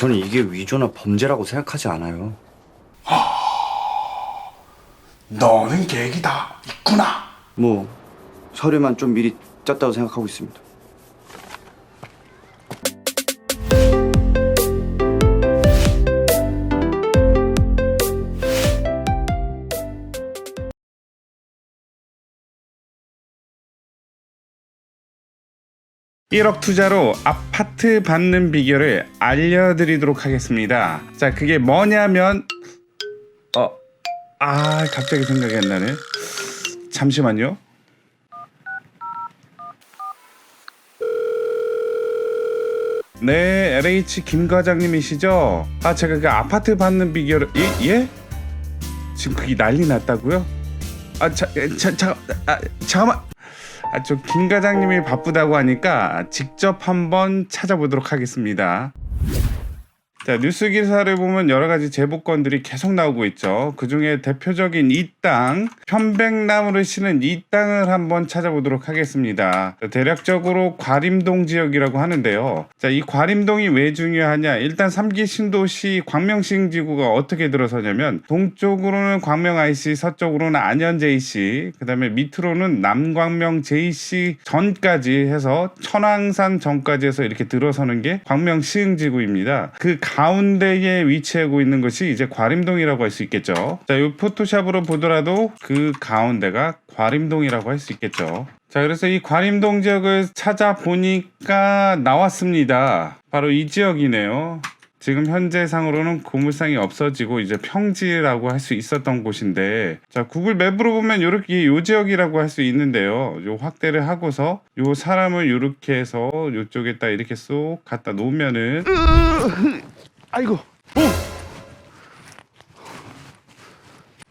저는 이게 위조나 범죄라고 생각하지 않아요. 너는 계획이 다 있구나. 뭐 서류만 좀 미리 짰다고 생각하고 있습니다. 일억 투자로 아파트 받는 비결을 알려드리도록 하겠습니다. 자, 그게 뭐냐면, 어, 아, 갑자기 생각이 안 나네. 잠시만요. 네, LH 김 과장님이시죠? 아, 제가 그 아파트 받는 비결을, 예? 예? 지금 그게 난리 났다고요? 아, 자, 자, 자, 아, 잠깐만. 아, 저 김 과장님이 바쁘다고 하니까 직접 한번 찾아보도록 하겠습니다. 자, 뉴스 기사를 보면 여러 가지 제보건들이 계속 나오고 있죠. 그 중에 대표적인 이 땅, 편백나무를 심은 이 땅을 한번 찾아보도록 하겠습니다. 자, 대략적으로 과림동 지역이라고 하는데요. 자, 이 과림동이 왜 중요하냐? 일단 3기 신도시 광명시흥 지구가 어떻게 들어서냐면 동쪽으로는 광명 IC, 서쪽으로는 안현 JC, 그 다음에 밑으로는 남광명 JC 전까지 해서 천왕산 전까지 해서 이렇게 들어서는 게 광명 시흥 지구입니다. 그 가 운데에 위치하고 있는 것이 이제 과림동이라고 할 수 있겠죠. 자, 이 포토샵으로 보더라도 그 가운데가 과림동이라고 할 수 있겠죠. 자, 그래서 이 과림동 지역을 찾아보니까 나왔습니다. 바로 이 지역이네요. 지금 현재 상으로는 고물상이 없어지고 이제 평지라고 할 수 있었던 곳인데 자 구글 맵으로 보면 이렇게 요 지역이라고 할 수 있는데요 요 확대를 하고서 요 사람을 이렇게 해서 요쪽에다 이렇게 쏙 갖다 놓으면은 아이고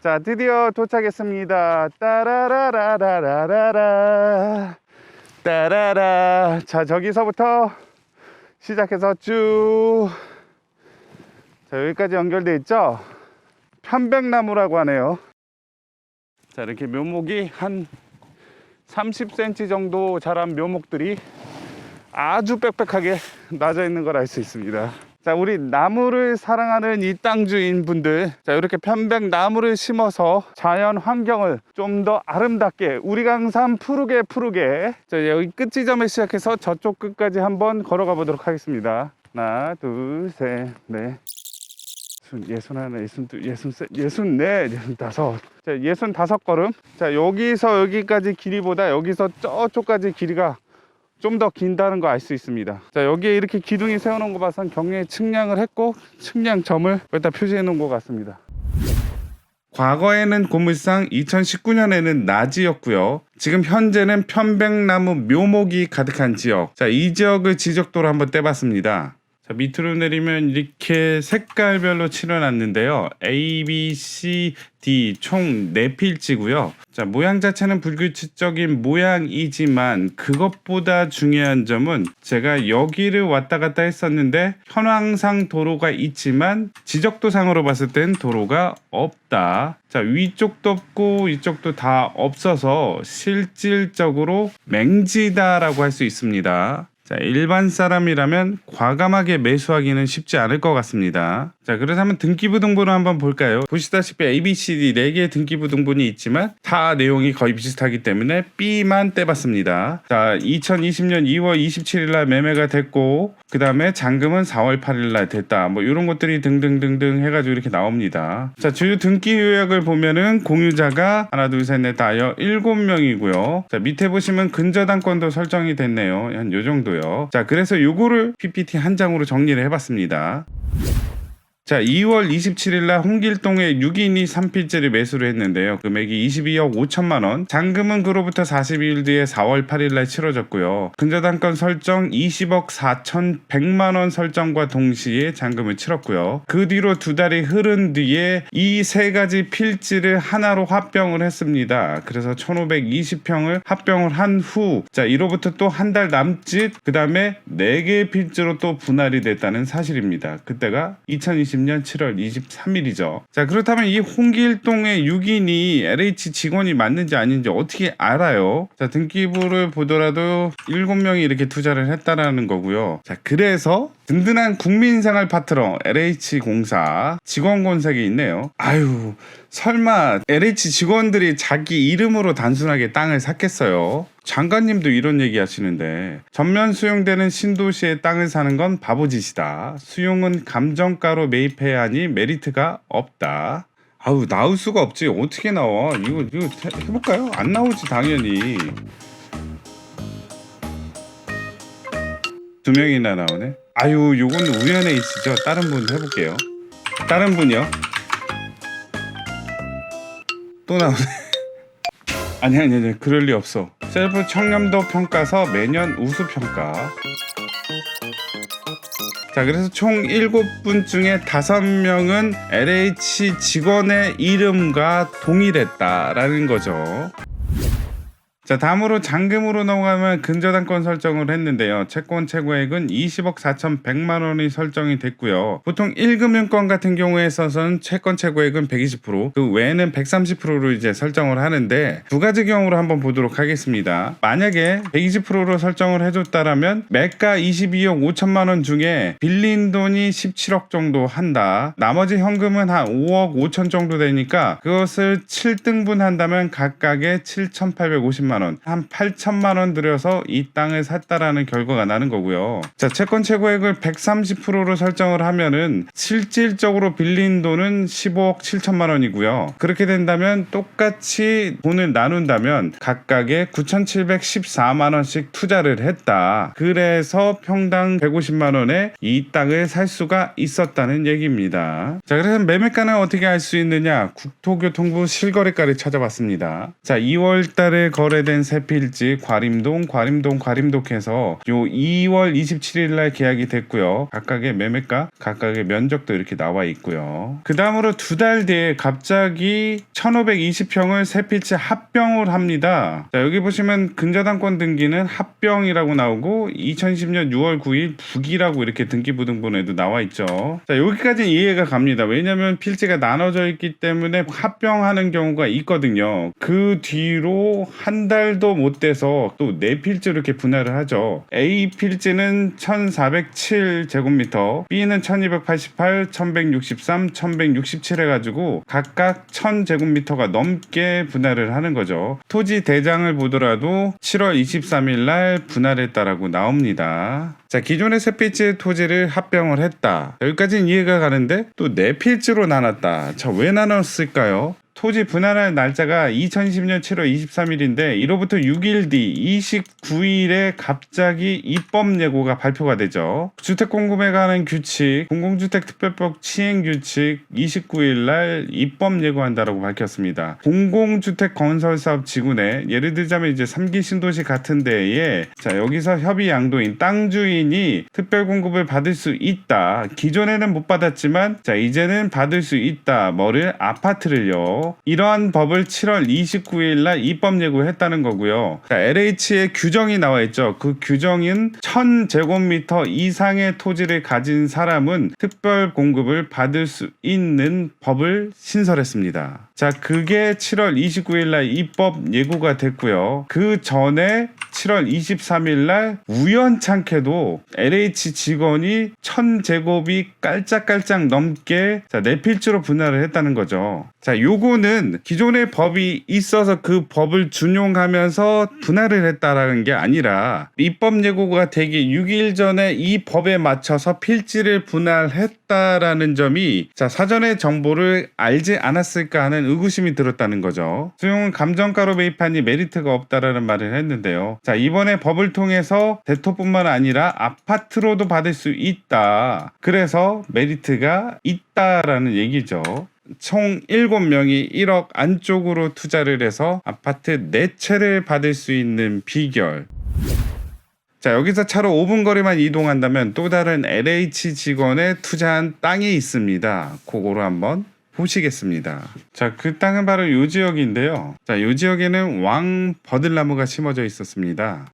자 드디어 도착했습니다 따라라라라라라 따라라 자 저기서부터 시작해서 쭉 자, 여기까지 연결돼 있죠? 편백나무라고 하네요. 자, 이렇게 묘목이 한 30cm 정도 자란 묘목들이 아주 빽빽하게 낮아 있는 걸 알 수 있습니다. 자, 우리 나무를 사랑하는 이 땅 주인 분들, 자, 이렇게 편백 나무를 심어서 자연 환경을 좀 더 아름답게, 우리 강산 푸르게 푸르게, 자, 여기 끝 지점에 시작해서 저쪽 끝까지 한번 걸어가 보도록 하겠습니다. 하나, 둘, 셋, 넷. 예순, 예순 하나, 예순 둘, 예순 셋, 예순 넷, 예순 다섯. 자, 예순 다섯 걸음. 자, 여기서 여기까지 길이보다 여기서 저쪽까지 길이가 좀 더 긴다는 거 알 수 있습니다. 자, 여기에 이렇게 기둥이 세워놓은 거 봐선 경례 측량을 했고, 측량점을 여기다 표시해 놓은 것 같습니다. 과거에는 고물상 2019년에는 나지였고요. 지금 현재는 편백나무 묘목이 가득한 지역. 자, 이 지역을 지적도로 한번 떼봤습니다. 자, 밑으로 내리면 이렇게 색깔별로 칠해놨는데요. A, B, C, D 총 4필지고요. 자, 모양 자체는 불규칙적인 모양이지만 그것보다 중요한 점은 제가 여기를 왔다 갔다 했었는데 현황상 도로가 있지만 지적도상으로 봤을 땐 도로가 없다. 자, 위쪽도 없고 이쪽도 다 없어서 실질적으로 맹지다라고 할 수 있습니다. 자, 일반 사람이라면 과감하게 매수하기는 쉽지 않을 것 같습니다. 자, 그래서 한번 등기부 등본을 한번 볼까요? 보시다시피 A, B, C, D 4개의 등기부 등본이 있지만 다 내용이 거의 비슷하기 때문에 B만 떼봤습니다. 자, 2020년 2월 27일 날 매매가 됐고 그 다음에 잔금은 4월 8일 날 됐다. 뭐 이런 것들이 등등등등 해가지고 이렇게 나옵니다. 자, 주요 등기 요약을 보면은 공유자가 하나, 둘, 셋, 넷, 다여 7명이고요. 자, 밑에 보시면 근저당권도 설정이 됐네요. 한 요 정도요. 자, 그래서 요거를 PPT 한 장으로 정리를 해봤습니다. 자, 2월 27일 날 홍길동에 6인이 3필지를 매수를 했는데요. 금액이 22억 5천만 원. 잔금은 그로부터 42일 뒤에 4월 8일 날 치러졌고요. 근저당권 설정 20억 4천 100만 원 설정과 동시에 잔금을 치렀고요. 그 뒤로 두 달이 흐른 뒤에 이 세 가지 필지를 하나로 합병을 했습니다. 그래서 1520평을 합병을 한 후, 자, 이로부터 또 한 달 남짓, 그 다음에 네 개의 필지로 또 분할이 됐다는 사실입니다. 그때가 2020년 7월 23일이죠. 자, 그렇다면 이 홍길동의 6인이 LH 직원이 맞는지 아닌지 어떻게 알아요? 자, 등기부를 보더라도 7명이 이렇게 투자를 했다라는 거고요. 자, 그래서 든든한 국민생활 파트너 LH공사 직원 권색이 있네요. 아유 설마 LH 직원들이 자기 이름으로 단순하게 땅을 샀겠어요? 장관님도 이런 얘기 하시는데 전면 수용되는 신도시에 땅을 사는 건 바보짓이다. 수용은 감정가로 매입해야 하니 메리트가 없다. 아우 나올 수가 없지 어떻게 나와 이거 이거 해- 해볼까요? 안 나오지 당연히 두 명이나 나오네. 아유 요건 우연에 있으죠. 다른 분 해볼게요. 다른 분이요. 또 나오네. 아니 아니 아니 그럴 리 없어. 셀프 청렴도 평가서 매년 우수 평가. 자 그래서 총 7분 중에 5명은 LH 직원의 이름과 동일했다라는 거죠. 자 다음으로 잔금으로 넘어가면 근저당권 설정을 했는데요. 채권 최고액은 20억 4,100만 원이 설정이 됐고요. 보통 1금융권 같은 경우에 있어서는 채권 최고액은 120%, 그 외에는 130%로 이제 설정을 하는데 두 가지 경우로 한번 보도록 하겠습니다. 만약에 120%로 설정을 해줬다라면 매가 22억 5천만 원 중에 빌린 돈이 17억 정도 한다. 나머지 현금은 한 5억 5천 정도 되니까 그것을 7등분 한다면 각각의 7,850만 원, 한 8천만 원 들여서 이 땅을 샀다라는 결과가 나는 거고요. 자, 채권 최고액을 130%로 설정을 하면은 실질적으로 빌린 돈은 15억 7천만 원이고요. 그렇게 된다면 똑같이 돈을 나눈다면 각각의 9,714만 원씩 투자를 했다. 그래서 평당 150만 원에 이 땅을 살 수가 있었다는 얘기입니다. 자, 그래서 매매가는 어떻게 알 수 있느냐? 국토교통부 실거래가를 찾아봤습니다. 자, 2월 달에 거래된 세 필지 과림동, 과림동, 과림동해서 요 2월 27일 날 계약이 됐고요. 각각의 매매가, 각각의 면적도 이렇게 나와 있고요. 그 다음으로 두 달 뒤에 갑자기 1520평을 세 필지 합병을 합니다. 자, 여기 보시면 근저당권 등기는 합병이라고 나오고 2010년 6월 9일 북이라고 이렇게 등기부등본에도 나와 있죠. 자, 여기까지 이해가 갑니다. 왜냐면 필지가 나눠져 있기 때문에 합병하는 경우가 있거든요. 그 뒤로 한 달도 못 돼서 또 네 필지로 이렇게 분할을 하죠. A 필지는 1407 제곱미터, B는 1288, 1163, 1167 해가지고 각각 1000 제곱미터가 넘게 분할을 하는 거죠. 토지 대장을 보더라도 7월 23일 날 분할했다라고 나옵니다. 자, 기존의 세 필지의 토지를 합병을 했다. 여기까지는 이해가 가는데 또 네 필지로 나눴다. 자, 왜 나눴을까요? 토지 분할할 날짜가 2020년 7월 23일인데 이로부터 6일 뒤 29일에 갑자기 입법 예고가 발표가 되죠. 주택 공급에 관한 규칙, 공공주택 특별법 시행 규칙 29일 날 입법 예고한다라고 밝혔습니다. 공공주택 건설 사업 지구 내 예를 들자면 이제 3기 신도시 같은 데에 자 여기서 협의 양도인 땅 주인이 특별 공급을 받을 수 있다. 기존에는 못 받았지만 자 이제는 받을 수 있다. 뭐를 아파트를요. 이러한 법을 7월 29일 날 입법 예고했다는 거고요. 자, LH의 규정이 나와 있죠. 그 규정은 1000제곱미터 이상의 토지를 가진 사람은 특별 공급을 받을 수 있는 법을 신설했습니다. 자, 그게 7월 29일 날 입법 예고가 됐고요. 그 전에 7월 23일 날 우연찮게도 LH 직원이 1000제곱이 깔짝깔짝 넘게 자, 네 필지로 분할을 했다는 거죠. 자, 요거는 기존의 법이 있어서 그 법을 준용하면서 분할을 했다라는 게 아니라 입법 예고가 되기 6일 전에 이 법에 맞춰서 필지를 분할했다라는 점이 자, 사전에 정보를 알지 않았을까 하는 의구심이 들었다는 거죠. 수용은 감정가로 매입하니 메리트가 없다라는 말을 했는데요. 자, 이번에 법을 통해서 대토뿐만 아니라 아파트로도 받을 수 있다. 그래서 메리트가 있다라는 얘기죠. 총 7명이 1억 안쪽으로 투자를 해서 아파트 4채를 받을 수 있는 비결. 자, 여기서 차로 5분 거리만 이동한다면 또 다른 LH 직원의 투자한 땅이 있습니다. 그거로 한번 보시겠습니다. 자, 그 땅은 바로 요 지역인데요. 자, 요 지역에는 왕 버들나무가 심어져 있었습니다.